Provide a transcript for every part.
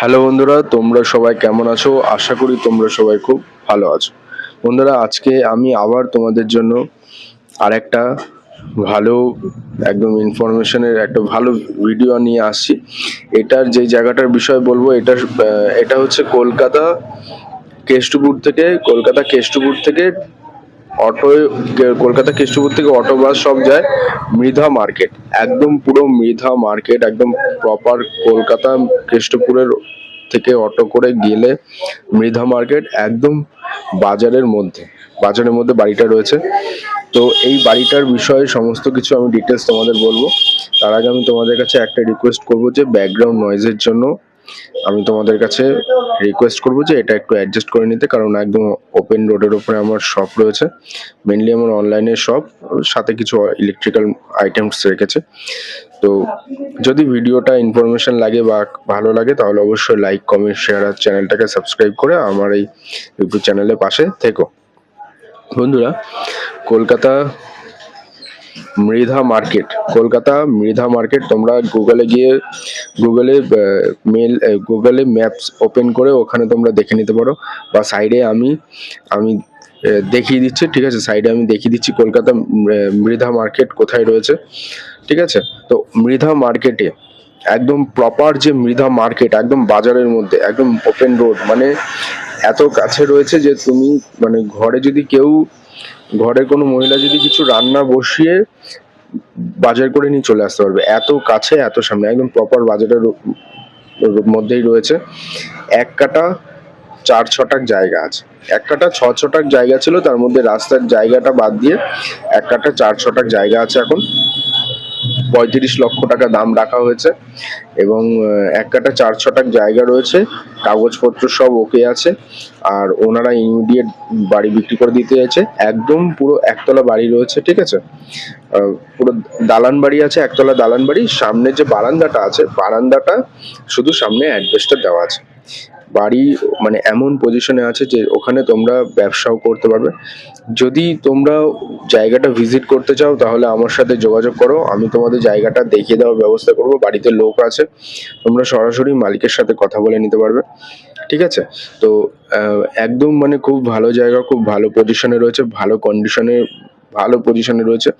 Hello বন্ধুরা, তোমরা সবাই কেমন আছো? আশা করি তোমরা সবাই খুব ভালো আছো। বন্ধুরা, আজকে আমি আবার তোমাদের জন্য আরেকটা ভালো, একদম ইনফরমেশনের একটা ভালো ভিডিও নিয়ে আসছি। এটার যে জায়গাটার বিষয় বলব এটা এটা হচ্ছে কলকাতা কেষ্টপুর থেকে, কলকাতা কেষ্টপুর থেকে অটো কলকাতা কেষ্টপুর থেকে অটো বাস সব যায় মৃধা মার্কেট। একদম পুরো মৃধা মার্কেট, একদম প্রপার কলকাতা কেষ্টপুরের থেকে অটো করে গেলে মৃধা মার্কেট একদম বাজারের মধ্যে বাজারের মধ্যে বাড়িটা রয়েছে। তো এই বাড়িটার বিষয়ে সমস্ত কিছু আমি ডিটেলস তোমাদের বলব। তার আগে আমি তোমাদের কাছে একটা রিকোয়েস্ট করব যে ব্যাকগ্রাউন্ড নয়েজের জন্য আমি তোমাদের কাছে রিকোয়েস্ট করব যে এটা একটু অ্যাডজাস্ট করে নিতে, কারণ একদম ওপেন রোডের ওপরে আমার শপ রয়েছে। মেনলি আমার অনলাইনের শপ সাথে কিছু ইলেকট্রিক্যাল আইটেমস রেখেছে। তো যদি ভিডিওটা ইনফরমেশন লাগে বা ভালো লাগে, তাহলে অবশ্যই লাইক কমেন্ট শেয়ার আর চ্যানেলটাকে সাবস্ক্রাইব করে আমার এই ইউটিউব চ্যানেলের পাশে থেকো। বন্ধুরা, কলকাতা মৃধা মার্কেট, কলকাতা মৃধা মার্কেট, তোমরা গুগলে গিয়ে গুগলে মেল গুগলে ম্যাপস ওপেন করে ওখানে তোমরা দেখে নিতে পারো। বা সাইডে আমি আমি দেখিয়ে দিচ্ছি, ঠিক আছে? সাইডে আমি দেখিয়ে দিচ্ছি কলকাতা মৃধা মার্কেট কোথায় রয়েছে, ঠিক আছে? তো মৃধা মার্কেটে একদম প্রপার যে মৃধা মার্কেট, একদম বাজারের মধ্যে, একদম ওপেন রোড মানে এত কাছে রয়েছে যে তুমি মানে ঘরে যদি কেউ ঘরের কোনো মহিলা যদি কিছু রান্না বসিয়ে বাজার করে নিয়ে চলে আসতে পারবে। এত কাছে, এত সামনে, একদম প্রপার বাজারের মধ্যেই রয়েছে। এক কাটা চার ছটাক জায়গা আছে। এক কাটা ছ ছটাক জায়গা ছিল, তার মধ্যে রাস্তার জায়গাটা বাদ দিয়ে এক কাটা চার ছটাক জায়গা আছে এখন। পঁয়ত্রিশ লক্ষ টাকা দাম রাখা হয়েছে এবং এক কাটা চার ছটাক জায়গা রয়েছে, কাগজপত্র সব ওকে আছে, আর ওনারা ইমিডিয়েট বাড়ি বিক্রি করে দিতে চাইছে। একদম পুরো একতলা বাড়ি রয়েছে, ঠিক আছে? পুরো দালান বাড়ি আছে, একতলা দালান বাড়ি। সামনে যে বারান্দাটা আছে, বারান্দাটা শুধু সামনে অ্যাডভেস্টার দেওয়া আছে। বাড়ি মানে এমন পজিশনে আছে যে ওখানে তোমরা ব্যবসাও করতে পারবে। যদি তোমরা জায়গাটা ভিজিট করতে চাও, তাহলে আমার সাথে যোগাযোগ করো। আমি তোমাদের জায়গাটা দেখিয়ে দেওয়ার ব্যবস্থা করব। বাড়িতে লোক আছে, তোমরা সরাসরি মালিকের সাথে কথা বলে নিতে পারবে। ঠিক আছে? তো একদম মানে খুব ভালো জায়গা, খুব ভালো পজিশনে রয়েছে, ভালো কন্ডিশনে ভালো পজিশনে রয়েছে।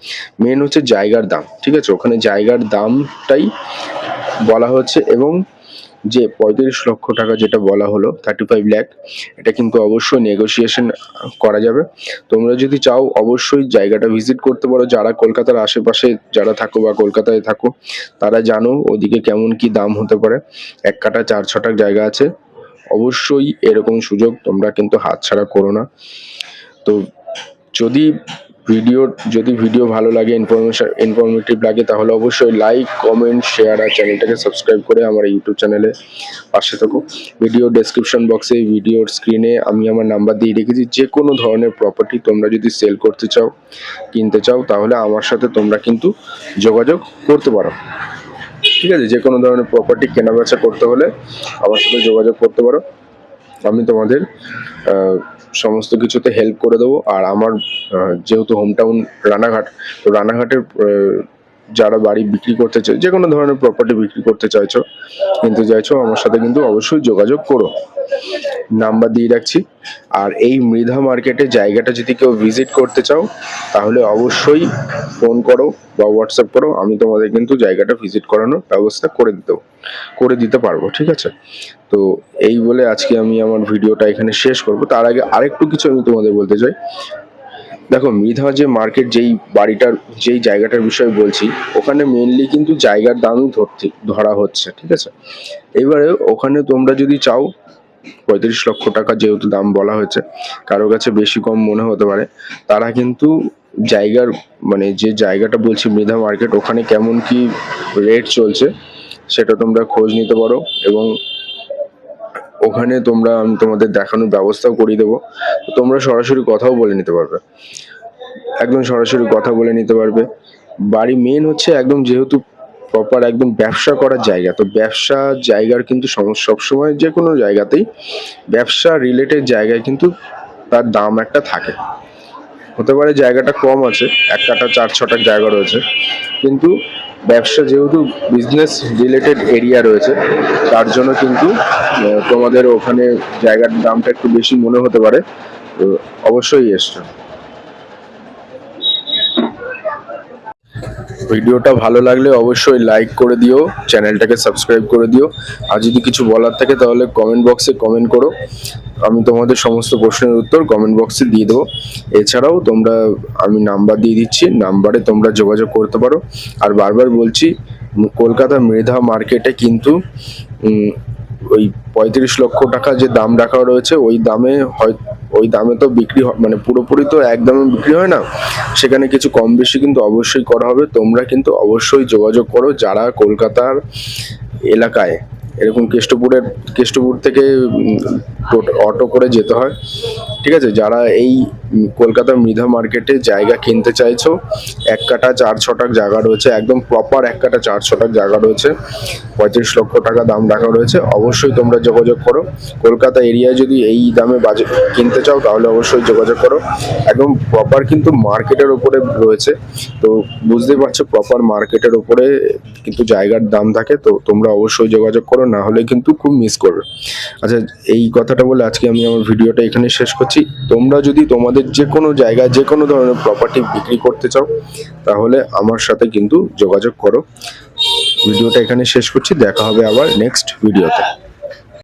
মেন হচ্ছে জায়গার দাম। ঠিক আছে? ওখানে জায়গার দামটাই বলা হচ্ছে এবং যে পঁয়ত্রিশ লক্ষ টাকা যেটা বলা হলো থার্টি ফাইভ ল্যাক এটা কিন্তু অবশ্যই নেগোসিয়েশন করা যাবে। তোমরা যদি চাও, অবশ্যই জায়গাটা ভিজিট করতে পারো। যারা কলকাতার আশেপাশে যারা থাকো বা কলকাতায় থাকো, তারা জানো ওদিকে কেমন কি দাম হতে পারে। এক কাটা চার ছটা জায়গা আছে। অবশ্যই এরকম সুযোগ তোমরা কিন্তু হাতছাড়া করো না। তো যদি ভিডিও, যদি ভিডিও ভালো লাগে ইনফরমেশন ইনফরমেটিভ লাগে, তাহলে অবশ্যই লাইক কমেন্ট শেয়ার আর চ্যানেলটাকে সাবস্ক্রাইব করে আমার ইউটিউব চ্যানেলে পাশে থাকো। ভিডিও ডেসক্রিপশন বক্সে ভিডিওর স্ক্রিনে আমি আমার নাম্বার দিয়ে রেখেছি। যে কোনো ধরনের প্রপার্টি তোমরা যদি সেল করতে চাও, কিনতে চাও, তাহলে আমার সাথে তোমরা কিন্তু যোগাযোগ করতে পারো। ঠিক আছে? যে কোনো ধরনের প্রপার্টি কেনা বেচা করতে হলে আমার সাথে যোগাযোগ করতে পারো। আমি তোমাদের সমস্ত কিছুতে হেল্প করে দেবো। আর আমার যেহেতু হোমটাউন রানাঘাট, তো রানাঘাটের যারা বাড়ি বিক্রি করতে চাই যে কোনো ধরনের প্রপার্টি বিক্রি করতে চাইছো, কিনতে চাইছো, আমার সাথে কিন্তু অবশ্যই যোগাযোগ করো। নাম্বার দিয়ে রাখছি। আর এই মৃধা মার্কেটে জায়গাটা যদি কেউ ভিজিট করতে চাও, তাহলে অবশ্যই ফোন করো বা হোয়াটসঅ্যাপ করো। আমি তোমাদের কিন্তু জায়গাটা ভিজিট করানোর ব্যবস্থা করে দিতেও করে দিতে পারব, ঠিক আছে? তো এই বলে আজকে আমি আমার ভিডিওটা এখানে শেষ করব। তার আগে আরেকটু কিছু আমি তোমাদের বলতে চাই। দেখো, মৃধা যে মার্কেট, যেই বাড়িটার, যেই জায়গাটার বিষয়ে বলছি, ওখানে মেনলি কিন্তু জায়গার দামই ধরতে, ধরা হচ্ছে, ঠিক আছে? এবারে ওখানে তোমরা যদি চাও পঁয়ত্রিশ লক্ষ টাকা যেহেতু দাম বলা হয়েছে, কারও কাছে বেশি কম মনে হতে পারে, তারা কিন্তু জায়গার মানে যে জায়গাটা বলছি মৃধা মার্কেট, ওখানে কেমন কি রেট চলছে, সেটা তোমরা খোঁজ নিতে পারো এবং ওখানে তোমরা, আমি তোমাদের দেখানোর ব্যবস্থাও করিয়ে দেবো। তোমরা সরাসরি কথাও বলে নিতে পারবে। একদম সরাসরি কথা বলে নিতে পারবে। বাড়ি মেন হচ্ছে একদম যেহেতু প্রপার একদম ব্যবসা করার জায়গা। তো ব্যবসা জায়গার কিন্তু সম- সবসময় যে কোনো জায়গাতেই ব্যবসা রিলেটেড জায়গায় কিন্তু তার দাম একটা থাকে। হতে পারে জায়গাটা কম আছে, এক কাটা, চার ছটাক জায়গা রয়েছে। কিন্তু ব্যবসা যেহেতু বিজনেস রিলেটেড এরিয়া রয়েছে, তার জন্য কিন্তু তোমাদের ওখানে জায়গার দামটা একটু বেশি মনে হতে পারে। অবশ্যই এসছো। ভিডিওটা ভালো লাগলে অবশ্যই লাইক করে দিও, চ্যানেলটাকে সাবস্ক্রাইব করে দিও। আর যদি কিছু বলার থাকে তাহলে কমেন্ট বক্সে কমেন্ট করো। আমি তোমাদের সমস্ত প্রশ্নের উত্তর কমেন্ট বক্সে দিয়ে দেবো। এছাড়াও তোমরা, আমি নাম্বার দিয়ে দিচ্ছি নাম্বারে তোমরা যোগাযোগ করতে পারো। আর বারবার বলছি কলকাতা মৃধা মার্কেটে কিন্তু ওই পঁয়ত্রিশ লক্ষ টাকা যে দাম রাখা রয়েছে, ওই দামে হয় ওই দামে তো বিক্রি মানে পুরোপুরি তো এক দামে বিক্রি হয় না। সেখানে কিছু কম বেশি কিন্তু অবশ্যই করা হবে। তোমরা কিন্তু অবশ্যই যোগাযোগ করো যারা কলকাতার এলাকায়। এরকম কেষ্টপুরের, কেষ্টপুর থেকে অটো করে যেতে হয়। ঠিক আছে? যারা এই উম, কলকাতা মৃধা মার্কেটে জায়গা কিনতে চাইছো এক কাটা চার ছটাক জায়গা রয়েছে একদম প্রপার এক কাটা চার ছটাক জায়গা রয়েছে পঁয়ত্রিশ লক্ষ টাকা দাম রাখা রয়েছে অবশ্যই তোমরা যোগাযোগ করো কলকাতা এরিয়ায় যদি এই দামে বাজে কিনতে চাও তাহলে অবশ্যই যোগাযোগ করো একদম প্রপার কিন্তু মার্কেটের উপরে রয়েছে তো বুঝতেই পারছ প্রপার মার্কেটের উপরে কিন্তু জায়গার দাম থাকে তো তোমরা অবশ্যই যোগাযোগ করো না হলে কিন্তু খুব মিস করবে। আচ্ছা এই কথাটা বলে আজকে আমি আমার ভিডিওটা এখানে শেষ করছি তোমরা যদি তোমাদের যে কোনো জায়গায় যে কোনো ধরনের প্রপার্টি বিক্রি করতে চাও, তাহলে আমার সাথে কিন্তু যোগাযোগ করো। ভিডিওটা এখানে শেষ করছি, দেখা হবে আবার নেক্সট ভিডিওতে